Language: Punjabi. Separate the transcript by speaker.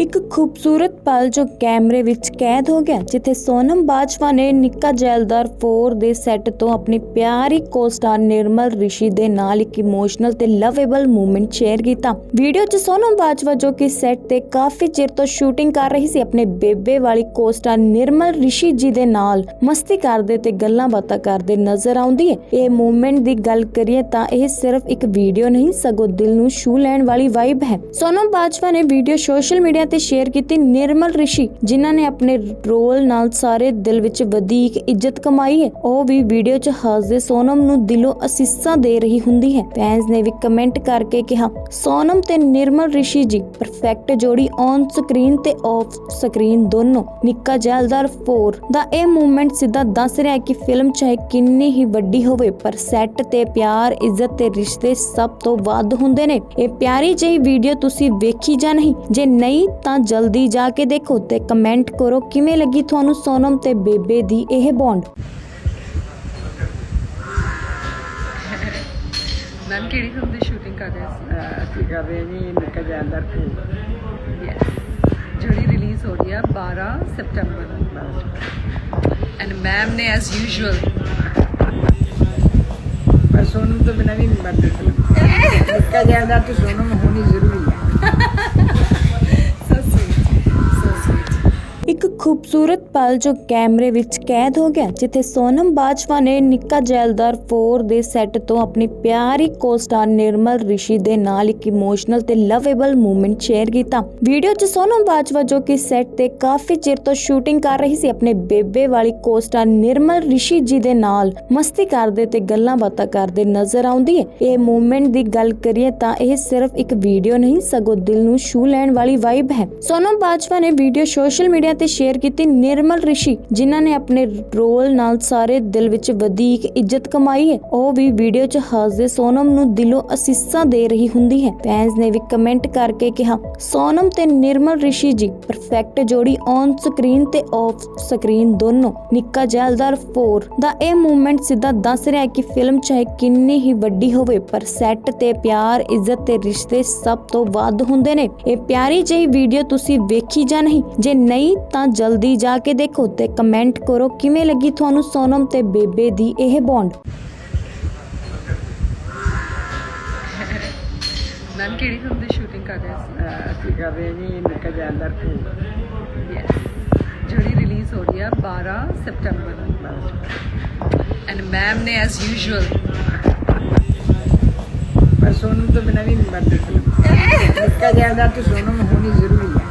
Speaker 1: ਇੱਕ ਖੂਬਸੂਰਤ ਪਲ ਜੋ ਕੈਮਰੇ ਵਿੱਚ ਕੈਦ ਹੋ ਗਿਆ, ਜਿੱਥੇ ਸੋਨਮ ਬਾਜਵਾ ਨੇ ਨਿੱਕਾ ਜੈਲਦਾਰ 4 ਦੇ ਸੈੱਟ ਤੋਂ ਆਪਣੀ ਪਿਆਰੀ ਕੋ-ਸਟਾਰ ਨਿਰਮਲ ਰਿਸ਼ੀ ਦੇ ਨਾਲ ਇੱਕ ਇਮੋਸ਼ਨਲ ਤੇ ਲਵੇਬਲ ਮੂਮੈਂਟ ਸ਼ੇਅਰ ਕੀਤਾ। ਵੀਡੀਓ 'ਚ ਸੋਨਮ ਬਾਜਵਾ ਜੋ ਕਿ ਸੈੱਟ ਤੇ ਕਾਫੀ ਚਿਰ ਤੋਂ ਸ਼ੂਟਿੰਗ ਕਰ ਰਹੀ ਸੀ, ਆਪਣੇ ਬੇਬੇ ਵਾਲੀ ਕੋ-ਸਟਾਰ ਨਿਰਮਲ ਰਿਸ਼ੀ ਜੀ ਦੇ ਨਾਲ ਮਸਤੀ ਕਰਦੇ ਤੇ ਗੱਲਾਂ ਬਾਤਾਂ ਕਰਦੇ ਨਜ਼ਰ ਆਉਂਦੀ ਹੈ। ਇਹ ਮੂਮੈਂਟ ਦੀ ਗੱਲ ਕਰੀਏ ਤਾਂ ਇਹ ਸਿਰਫ ਇੱਕ ਵੀਡੀਓ ਨਹੀਂ, ਸਗੋਂ ਦਿਲ ਨੂੰ ਛੂ ਲੈਣ ਵਾਲੀ ਵਾਈਬ ਹੈ। ਸੋਨਮ ਬਾਜਵਾ ਨੇ ਵੀਡੀਓ ਸੋਸ਼ਲ ਮੀਡੀਆ ਤੇ ਸ਼ੇਅਰ ਕੀਤੀ ਨਿਰਮਲ ਰਿਸ਼ੀ, ਜਿਨ੍ਹਾਂ ਨੇ ਆਪਣੇ ਰੋਲ ਨਾਲ ਸਾਰੇ ਦਿਲ ਵਿੱਚ ਵਧੇਕ ਇੱਜ਼ਤ ਕਮਾਈ ਹੈ। ਉਹ ਵੀ ਵੀਡੀਓ 'ਚ ਹੱਸਦੇ ਸੋਨਮ ਨੂੰ ਦਿਲੋਂ ਅਸੀਸਾਂ ਦੇ ਰਹੀ ਹੁੰਦੀ ਹੈ। ਫੈਨਸ ਨੇ ਵੀ ਕਮੈਂਟ ਕਰਕੇ ਕਿਹਾ, ਸੋਨਮ ਤੇ ਨਿਰਮਲ ਰਿਸ਼ੀ ਜੀ ਪਰਫੈਕਟ ਜੋੜੀ ਔਨ ਸਕਰੀਨ ਤੇ ਆਫ ਸਕਰੀਨ ਦੋਨੋਂ। ਨਿੱਕਾ ਜੈਲਦਾਰ 4 ਦਾ ਇਹ ਮੂਵਮੈਂਟ ਸਿੱਧਾ ਦੱਸ ਰਿਹਾ ਹੈ ਕਿ ਫਿਲਮ ਚਾਹੇ ਕਿੰਨੀ ਹੀ ਵੱਡੀ ਹੋਵੇ, ਪਰ ਸੈੱਟ ਤੇ ਪਿਆਰ, ਇੱਜ਼ਤ ਤੇ ਰਿਸ਼ਤੇ ਸਭ ਤੋਂ ਵੱਧ ਹੁੰਦੇ ਨੇ। ਇਹ ਪਿਆਰੀ ਜਿਹੀ ਵੀਡੀਓ ਤੁਸੀਂ ਵੇਖੀ ਜਾਂ ਨਹੀਂ, ਜੇ ਨਹੀਂ ਤਾਂ ਜਲਦੀ ਜਾ ਕੇ ਦੇਖੋ ਤੇ ਕਮੈਂਟ ਕਰੋ ਕਿਵੇਂ ਲੱਗੀ ਤੁਹਾਨੂੰ ਸੋਨਮ ਤੇ ਬੇਬੇ ਦੀ ਇਹ ਬੌਂਡ
Speaker 2: ਮੈਮ ਕਿਹੜੀ ਫਿਲਮ ਦੀ ਸ਼ੂਟਿੰਗ ਕਰ ਰਹੇ ਸੀ?
Speaker 3: ਅਸੀਂ ਕਰ ਰਹੇ ਜੀ ਨਿੱਕਾ ਜੈਲਦਾਰ ਫੂਲ
Speaker 2: ਯੈਸ ਜਿਹੜੀ ਰਿਲੀਜ਼ ਹੋ ਰਹੀ ਹੈ 12 ਸਤੰਬਰ। ਨੂੰ ਐਂਡ ਮੈਮ ਨੇ ਐਸ ਯੂਜੂਅਲ
Speaker 3: ਪਰ ਸੋਨਮ ਤੋਂ ਬਿਨਾਂ ਵੀ ਨਹੀਂ ਬਣਦੀ ਫਿਲਮ ਨਿੱਕਾ ਜੈਲਦਾਰ ਤੇ ਸੋਨਮ
Speaker 1: ਖੂਬਸੂਰਤ ਪਲ ਜੋ ਕੈਮਰੇ ਵਿੱਚ ਕੈਦ ਹੋ ਗਿਆ, ਜਿੱਥੇ ਸੋਨਮ ਬਾਜਵਾ ਨੇ ਨਿੱਕਾ ਜੈਲਦਾਰ 4 ਦੇ ਸੈੱਟ ਤੋਂ ਆਪਣੀ ਪਿਆਰੀ ਕੋ-ਸਟਾਰ ਨਿਰਮਲ ਰਿਸ਼ੀ ਦੇ ਨਾਲ ਇੱਕ ਇਮੋਸ਼ਨਲ ਤੇ ਲਵੇਬਲ ਮੂਮੈਂਟ ਸ਼ੇਅਰ ਕੀਤਾ। ਵੀਡੀਓ 'ਚ ਸੋਨਮ ਬਾਜਵਾ ਜੋ ਕਿ ਸੈੱਟ ਤੇ ਕਾਫੀ ਚਿਰ ਤੋਂ ਸ਼ੂਟਿੰਗ ਕਰ ਰਹੀ ਸੀ, ਆਪਣੇ ਬੇਬੇ ਵਾਲੀ ਕੋਸਟਾਰ ਨਿਰਮਲ ਰਿਸ਼ੀ ਜੀ ਦੇ ਨਾਲ ਮਸਤੀ ਕਰਦੇ ਤੇ ਗੱਲਾਂ ਬਾਤਾਂ ਕਰਦੇ ਨਜ਼ਰ ਆਉਂਦੀ ਹੈ। ਇਹ ਮੂਮੈਂਟ ਦੀ ਗੱਲ ਕਰੀਏ ਤਾਂ ਇਹ ਸਿਰਫ ਇੱਕ ਵੀਡੀਓ ਨਹੀਂ, ਸਗੋਂ ਦਿਲ ਨੂੰ ਛੂ ਲੈਣ ਵਾਲੀ ਵਾਈਬ ਹੈ। ਸੋਨਮ ਬਾਜਵਾ ਨੇ ਵੀਡੀਓ ਸੋਸ਼ਲ ਮੀਡੀਆ ਤੇ ਸ਼ੇਅਰ ਕੀਤੀ ਨਿਰਮਲ ਰਿਸ਼ੀ, ਜਿਨ੍ਹਾਂ ਨੇ ਆਪਣੇ ਰੋਲ ਨਾਲ ਸਾਰੇ ਦਿਲ ਵਿੱਚ ਵਧੇਕ ਇੱਜ਼ਤ ਕਮਾਈ ਹੈ। ਉਹ ਵੀ ਵੀਡੀਓ 'ਚ ਹੱਸਦੇ ਸੋਨਮ ਨੂੰ ਦਿਲੋਂ ਅਸੀਸਾਂ ਦੇ ਰਹੀ ਹੁੰਦੀ ਹੈ। ਫੈਨਸ ਨੇ ਵੀ ਕਮੈਂਟ ਕਰਕੇ ਕਿਹਾ, ਸੋਨਮ ਤੇ ਨਿਰਮਲ ਰਿਸ਼ੀ ਜੀ ਪਰਫੈਕਟ ਜੋੜੀ ਔਨ ਸਕਰੀਨ ਤੇ ਆਫ ਸਕਰੀਨ ਦੋਨੋਂ। ਨਿੱਕਾ ਜੈਲਦਾਰ 4 ਦਾ ਇਹ ਮੂਵਮੈਂਟ ਸਿੱਧਾ ਦੱਸ ਰਿਹਾ ਹੈ ਕਿ ਫਿਲਮ ਚਾਹੇ ਕਿੰਨੀ ਹੀ ਵੱਡੀ ਹੋਵੇ, ਪਰ ਸੈੱਟ ਤੇ ਪਿਆਰ, ਇੱਜ਼ਤ ਤੇ ਰਿਸ਼ਤੇ ਸਭ ਤੋਂ ਵੱਧ ਹੁੰਦੇ ਨੇ। ਇਹ ਪਿਆਰੀ ਜਿਹੀ ਵੀਡੀਓ ਤੁਸੀਂ ਵੇਖੀ ਜਾਂ ਨਹੀਂ, ਜੇ ਨਹੀਂ ਤਾਂ ਜਲਦੀ ਜਾ ਕੇ ਦੇਖੋ ਤੇ ਕਮੈਂਟ ਕਰੋ ਕਿਵੇਂ ਲੱਗੀ ਤੁਹਾਨੂੰ ਸੋਨਮ ਤੇ ਬੇਬੇ ਦੀ ਇਹ ਬੌਂਡ
Speaker 2: ਮੈਮ ਕਿਹੜੀ ਫਿਲਮ ਦੀ ਸ਼ੂਟਿੰਗ ਕਰ ਰਹੇ ਸੀ
Speaker 3: ਅਸੀਂ ਕਰ ਰਹੇ ਜੀ ਨਿੱਕਾ ਜੈਲਦਾਰ ਫੂਲ
Speaker 2: ਯੈਸ ਜਿਹੜੀ ਰਿਲੀਜ਼ ਹੋ ਰਹੀ ਹੈ 12 ਸਤੰਬਰ ਨੂੰ। ਐਂਡ ਮੈਮ ਨੇ ਐਸ ਯੂਜੂਅਲ
Speaker 3: ਪਰ ਸੋਨਮ ਤੋਂ ਬਿਨਾਂ ਵੀ ਨਹੀਂ ਬਣਦੀ ਨਿੱਕਾ ਜੈਲਦਾਰ ਤੇ ਸੋਨਮ ਹੋਣੀ ਜ਼ਰੂਰੀ ਹੈ।